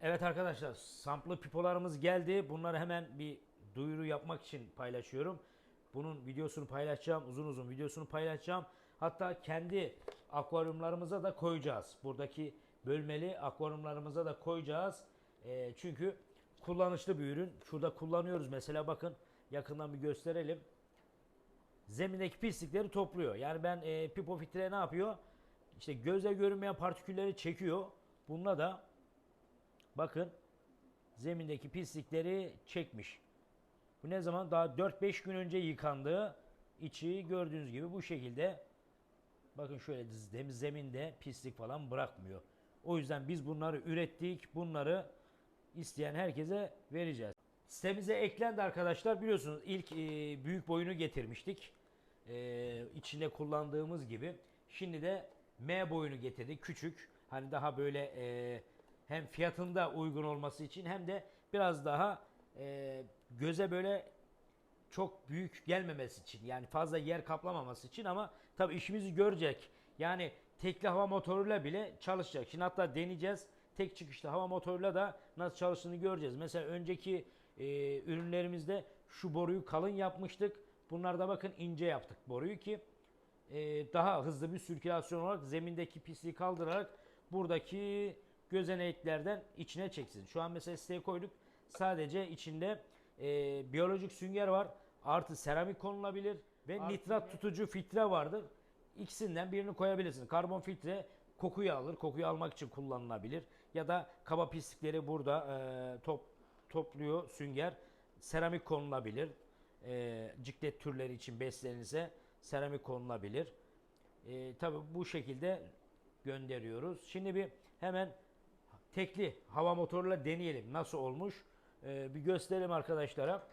Evet arkadaşlar samplı pipolarımız geldi. Bunları hemen bir duyuru yapmak için paylaşıyorum. Bunun videosunu paylaşacağım. Uzun uzun videosunu paylaşacağım. Hatta kendi akvaryumlarımıza da koyacağız. Buradaki bölmeli akvaryumlarımıza da koyacağız. Ee, çünkü kullanışlı bir ürün. Şurada kullanıyoruz mesela bakın yakından bir gösterelim. Zemindeki pislikleri topluyor. Yani ben e, pipo filtre ne yapıyor? İşte gözle görünmeyen partikülleri çekiyor. Bununla da Bakın zemindeki pislikleri çekmiş. Bu ne zaman? Daha 4-5 gün önce yıkandı. İçi gördüğünüz gibi bu şekilde. Bakın şöyle temiz zeminde pislik falan bırakmıyor. O yüzden biz bunları ürettik. Bunları isteyen herkese vereceğiz. Sitemize eklendi arkadaşlar. Biliyorsunuz ilk e, büyük boyunu getirmiştik. E, içinde kullandığımız gibi. Şimdi de M boyunu getirdik. Küçük. Hani daha böyle e, hem fiyatında uygun olması için hem de biraz daha e, göze böyle çok büyük gelmemesi için yani fazla yer kaplamaması için ama tabii işimizi görecek. Yani tekli hava motoruyla bile çalışacak. Şimdi hatta deneyeceğiz. Tek çıkışlı hava motoruyla da nasıl çalıştığını göreceğiz. Mesela önceki e, ürünlerimizde şu boruyu kalın yapmıştık. Bunlarda bakın ince yaptık boruyu ki e, daha hızlı bir sirkülasyon olarak zemindeki pisliği kaldırarak buradaki gözeneklerden içine çeksin. Şu an mesela siteye koyduk. Sadece içinde e, biyolojik sünger var. Artı seramik konulabilir ve Artı nitrat ne? tutucu filtre vardır. İkisinden birini koyabilirsin. Karbon filtre kokuyu alır. Kokuyu almak için kullanılabilir. Ya da kaba pislikleri burada e, top topluyor sünger. Seramik konulabilir. E, ciklet türleri için beslenirse seramik konulabilir. E, tabii bu şekilde gönderiyoruz. Şimdi bir hemen tekli hava motoruyla deneyelim. Nasıl olmuş? E, bir gösterelim arkadaşlara.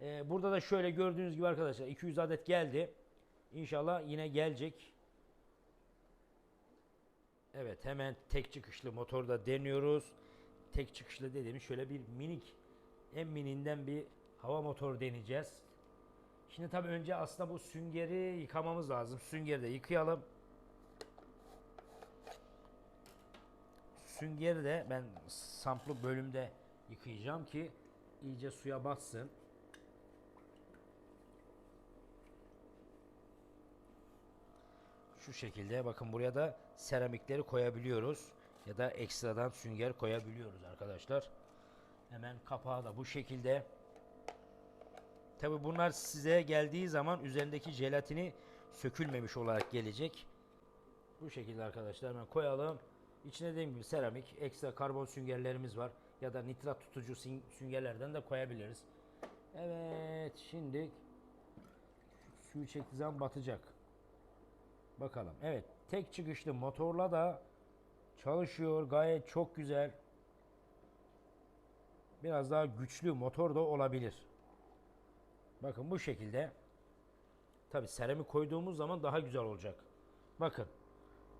E, burada da şöyle gördüğünüz gibi arkadaşlar 200 adet geldi. İnşallah yine gelecek. Evet hemen tek çıkışlı motorda deniyoruz. Tek çıkışlı dediğimiz şöyle bir minik en mininden bir hava motoru deneyeceğiz. Şimdi tabii önce aslında bu süngeri yıkamamız lazım. Süngeri de yıkayalım. Süngeri de ben samplı bölümde yıkayacağım ki iyice suya batsın. Şu şekilde bakın buraya da seramikleri koyabiliyoruz ya da ekstradan sünger koyabiliyoruz arkadaşlar. Hemen kapağı da bu şekilde. Tabi bunlar size geldiği zaman üzerindeki jelatini sökülmemiş olarak gelecek. Bu şekilde arkadaşlar hemen koyalım. İçine dediğim gibi seramik, ekstra karbon süngerlerimiz var. Ya da nitrat tutucu sün- süngerlerden de koyabiliriz. Evet şimdi suyu çektiği zaman batacak. Bakalım. Evet tek çıkışlı motorla da çalışıyor. Gayet çok güzel. Biraz daha güçlü motor da olabilir. Bakın bu şekilde. Tabi seramik koyduğumuz zaman daha güzel olacak. Bakın.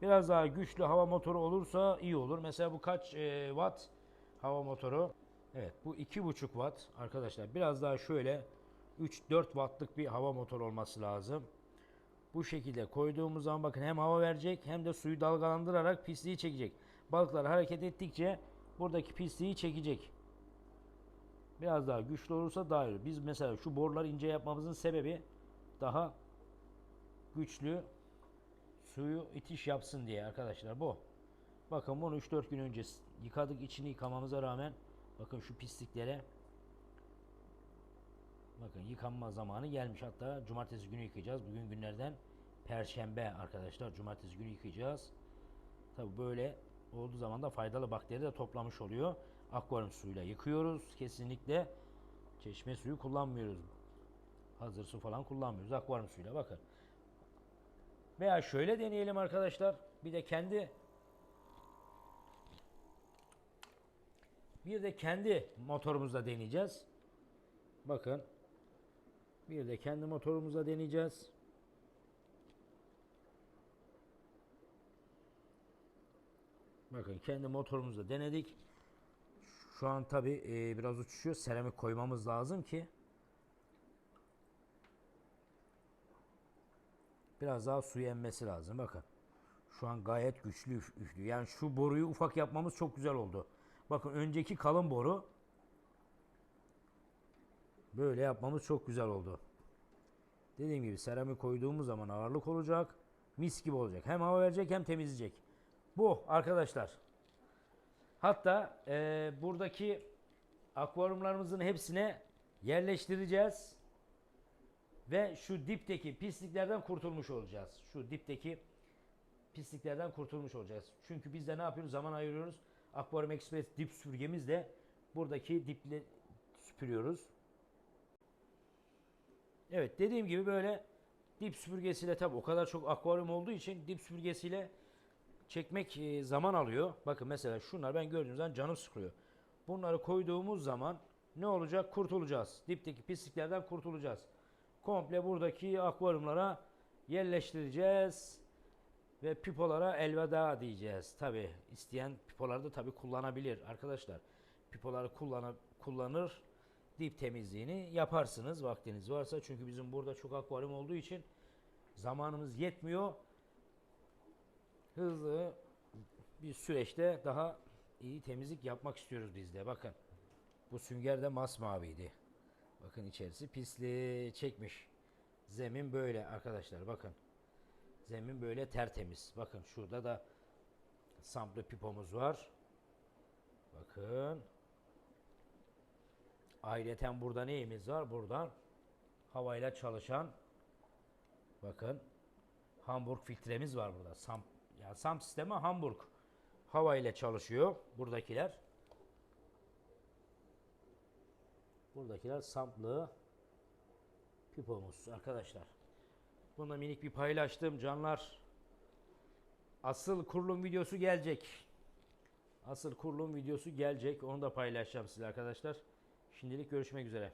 Biraz daha güçlü hava motoru olursa iyi olur. Mesela bu kaç e, watt hava motoru? Evet bu 2,5 watt arkadaşlar. Biraz daha şöyle 3-4 wattlık bir hava motoru olması lazım. Bu şekilde koyduğumuz zaman bakın hem hava verecek hem de suyu dalgalandırarak pisliği çekecek. Balıklar hareket ettikçe buradaki pisliği çekecek. Biraz daha güçlü olursa daha iyi. Biz mesela şu boruları ince yapmamızın sebebi daha güçlü suyu itiş yapsın diye arkadaşlar bu. Bakın bunu 3-4 gün önce yıkadık içini yıkamamıza rağmen bakın şu pisliklere bakın yıkanma zamanı gelmiş. Hatta cumartesi günü yıkayacağız. Bugün günlerden perşembe arkadaşlar. Cumartesi günü yıkayacağız. Tabi böyle olduğu zaman da faydalı bakteri de toplamış oluyor. Akvaryum suyuyla yıkıyoruz. Kesinlikle çeşme suyu kullanmıyoruz. Hazır su falan kullanmıyoruz. Akvaryum suyuyla bakın. Veya şöyle deneyelim arkadaşlar. Bir de kendi bir de kendi motorumuzla deneyeceğiz. Bakın. Bir de kendi motorumuzla deneyeceğiz. Bakın kendi motorumuzla denedik. Şu an tabi biraz uçuşuyor. Seramik koymamız lazım ki biraz daha suyu emmesi lazım. Bakın. Şu an gayet güçlü üf- üflüyor. Yani şu boruyu ufak yapmamız çok güzel oldu. Bakın önceki kalın boru böyle yapmamız çok güzel oldu. Dediğim gibi seramik koyduğumuz zaman ağırlık olacak. Mis gibi olacak. Hem hava verecek hem temizleyecek. Bu arkadaşlar. Hatta eee, buradaki akvaryumlarımızın hepsine yerleştireceğiz. Ve şu dipteki pisliklerden kurtulmuş olacağız. Şu dipteki pisliklerden kurtulmuş olacağız. Çünkü biz de ne yapıyoruz? Zaman ayırıyoruz. Aquarium Express dip süpürgemizle buradaki diple süpürüyoruz. Evet dediğim gibi böyle dip süpürgesiyle tabi o kadar çok akvaryum olduğu için dip süpürgesiyle çekmek e, zaman alıyor. Bakın mesela şunlar ben gördüğünüz zaman canım sıkılıyor. Bunları koyduğumuz zaman ne olacak? Kurtulacağız. Dipteki pisliklerden kurtulacağız. Komple buradaki akvaryumlara yerleştireceğiz ve pipolara elveda diyeceğiz. Tabi isteyen pipoları da tabi kullanabilir arkadaşlar. Pipoları kullanı, kullanır dip temizliğini yaparsınız vaktiniz varsa. Çünkü bizim burada çok akvaryum olduğu için zamanımız yetmiyor. Hızlı bir süreçte daha iyi temizlik yapmak istiyoruz biz de. Bakın bu sünger de masmaviydi. Bakın içerisi pisli çekmiş. Zemin böyle arkadaşlar bakın. Zemin böyle tertemiz. Bakın şurada da samplı pipomuz var. Bakın. Ayrıca burada neyimiz var? Buradan havayla çalışan bakın Hamburg filtremiz var burada. Sam ya SAM sistemi Hamburg hava ile çalışıyor buradakiler. Buradakiler samplı pipomuz arkadaşlar. Bunu da minik bir paylaştım canlar. Asıl kurulum videosu gelecek. Asıl kurulum videosu gelecek. Onu da paylaşacağım size arkadaşlar. Şimdilik görüşmek üzere.